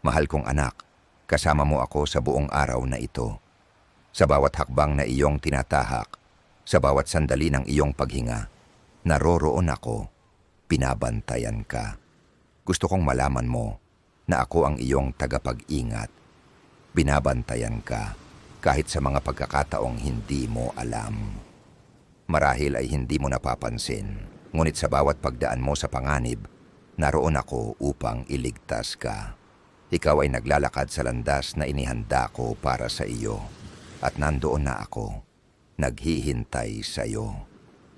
Mahal kong anak, kasama mo ako sa buong araw na ito. Sa bawat hakbang na iyong tinatahak, sa bawat sandali ng iyong paghinga, naroroon ako, pinabantayan ka. Gusto kong malaman mo na ako ang iyong tagapag-ingat. Binabantayan ka kahit sa mga pagkakataong hindi mo alam. Marahil ay hindi mo napapansin, ngunit sa bawat pagdaan mo sa panganib, naroon ako upang iligtas ka. Ikaw ay naglalakad sa landas na inihanda ko para sa iyo. At nandoon na ako, naghihintay sa iyo.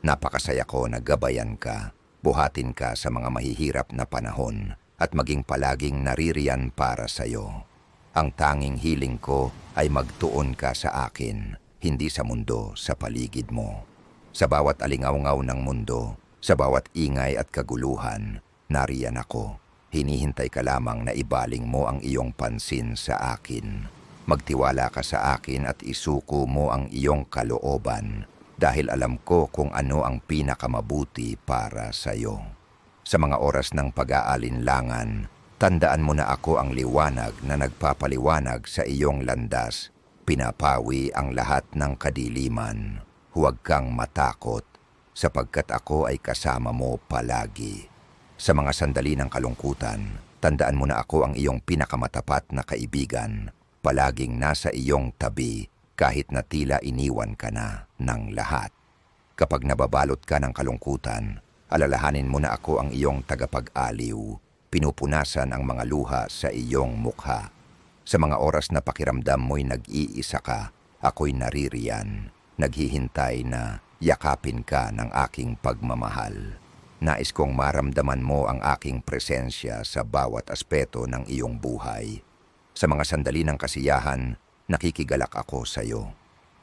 Napakasaya ko na gabayan ka, buhatin ka sa mga mahihirap na panahon at maging palaging naririyan para sa iyo. Ang tanging hiling ko ay magtuon ka sa akin, hindi sa mundo sa paligid mo. Sa bawat alingaw-ngaw ng mundo, sa bawat ingay at kaguluhan, nariyan ako. Hinihintay ka lamang na ibaling mo ang iyong pansin sa akin. Magtiwala ka sa akin at isuko mo ang iyong kalooban dahil alam ko kung ano ang pinakamabuti para sa iyo. Sa mga oras ng pag-aalinlangan, tandaan mo na ako ang liwanag na nagpapaliwanag sa iyong landas. Pinapawi ang lahat ng kadiliman. Huwag kang matakot sapagkat ako ay kasama mo palagi. Sa mga sandali ng kalungkutan, tandaan mo na ako ang iyong pinakamatapat na kaibigan, palaging nasa iyong tabi kahit na tila iniwan ka na ng lahat. Kapag nababalot ka ng kalungkutan, alalahanin mo na ako ang iyong tagapag-aliw, pinupunasan ang mga luha sa iyong mukha. Sa mga oras na pakiramdam mo'y nag-iisa ka, ako'y naririyan, naghihintay na yakapin ka ng aking pagmamahal. Nais kong maramdaman mo ang aking presensya sa bawat aspeto ng iyong buhay. Sa mga sandali ng kasiyahan, nakikigalak ako sa iyo.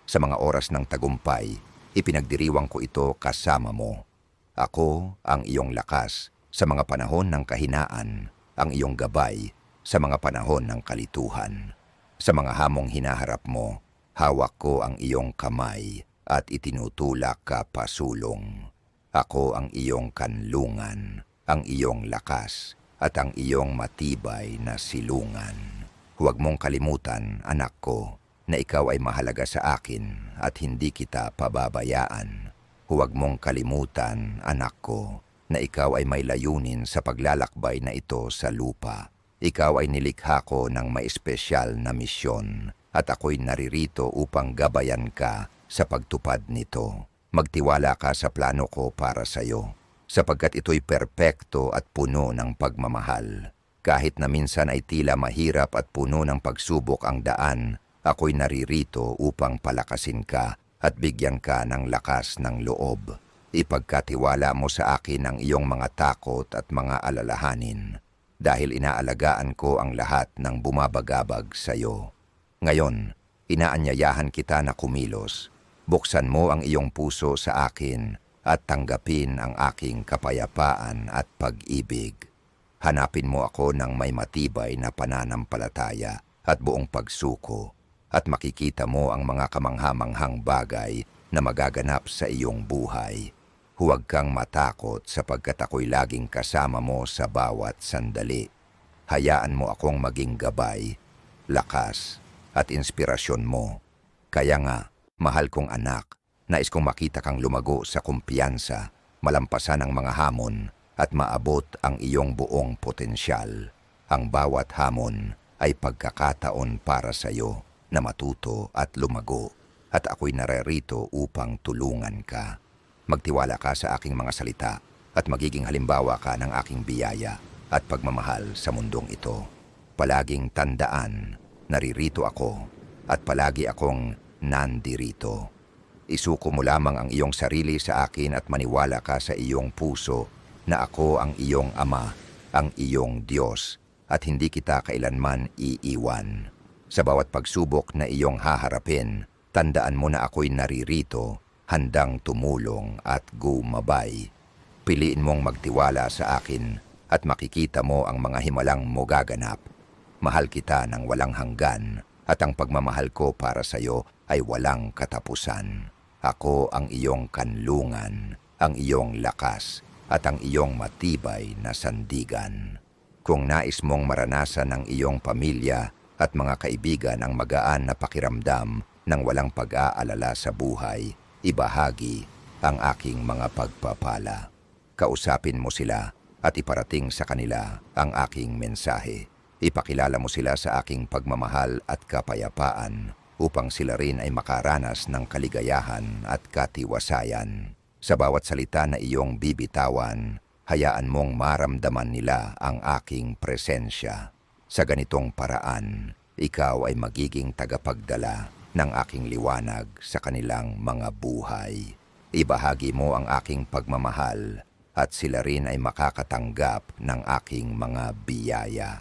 Sa mga oras ng tagumpay, ipinagdiriwang ko ito kasama mo. Ako ang iyong lakas sa mga panahon ng kahinaan, ang iyong gabay sa mga panahon ng kalituhan. Sa mga hamong hinaharap mo, hawak ko ang iyong kamay at itinutulak ka pasulong. Ako ang iyong kanlungan, ang iyong lakas, at ang iyong matibay na silungan. Huwag mong kalimutan, anak ko, na ikaw ay mahalaga sa akin at hindi kita pababayaan. Huwag mong kalimutan, anak ko, na ikaw ay may layunin sa paglalakbay na ito sa lupa. Ikaw ay nilikha ko ng may espesyal na misyon at ako'y naririto upang gabayan ka sa pagtupad nito. Magtiwala ka sa plano ko para sa iyo, sapagkat ito'y perpekto at puno ng pagmamahal. Kahit na minsan ay tila mahirap at puno ng pagsubok ang daan, ako'y naririto upang palakasin ka at bigyan ka ng lakas ng loob. Ipagkatiwala mo sa akin ang iyong mga takot at mga alalahanin, dahil inaalagaan ko ang lahat ng bumabagabag sa iyo. Ngayon, inaanyayahan kita na kumilos, Buksan mo ang iyong puso sa akin at tanggapin ang aking kapayapaan at pag-ibig. Hanapin mo ako ng may matibay na pananampalataya at buong pagsuko at makikita mo ang mga kamanghamanghang bagay na magaganap sa iyong buhay. Huwag kang matakot sapagkat ako'y laging kasama mo sa bawat sandali. Hayaan mo akong maging gabay, lakas at inspirasyon mo. Kaya nga, Mahal kong anak, nais kong makita kang lumago sa kumpiyansa, malampasan ang mga hamon, at maabot ang iyong buong potensyal. Ang bawat hamon ay pagkakataon para sa iyo na matuto at lumago, at ako'y narerito upang tulungan ka. Magtiwala ka sa aking mga salita at magiging halimbawa ka ng aking biyaya at pagmamahal sa mundong ito. Palaging tandaan, naririto ako at palagi akong nandirito. Isuko mo lamang ang iyong sarili sa akin at maniwala ka sa iyong puso na ako ang iyong ama, ang iyong Diyos, at hindi kita kailanman iiwan. Sa bawat pagsubok na iyong haharapin, tandaan mo na ako'y naririto, handang tumulong at gumabay. Piliin mong magtiwala sa akin at makikita mo ang mga himalang mo gaganap. Mahal kita ng walang hanggan at ang pagmamahal ko para sa iyo ay walang katapusan. Ako ang iyong kanlungan, ang iyong lakas, at ang iyong matibay na sandigan. Kung nais mong maranasan ng iyong pamilya at mga kaibigan ang magaan na pakiramdam ng walang pag-aalala sa buhay, ibahagi ang aking mga pagpapala. Kausapin mo sila at iparating sa kanila ang aking mensahe. Ipakilala mo sila sa aking pagmamahal at kapayapaan upang sila rin ay makaranas ng kaligayahan at katiwasayan. Sa bawat salita na iyong bibitawan, hayaan mong maramdaman nila ang aking presensya. Sa ganitong paraan, ikaw ay magiging tagapagdala ng aking liwanag sa kanilang mga buhay. Ibahagi mo ang aking pagmamahal at sila rin ay makakatanggap ng aking mga biyaya.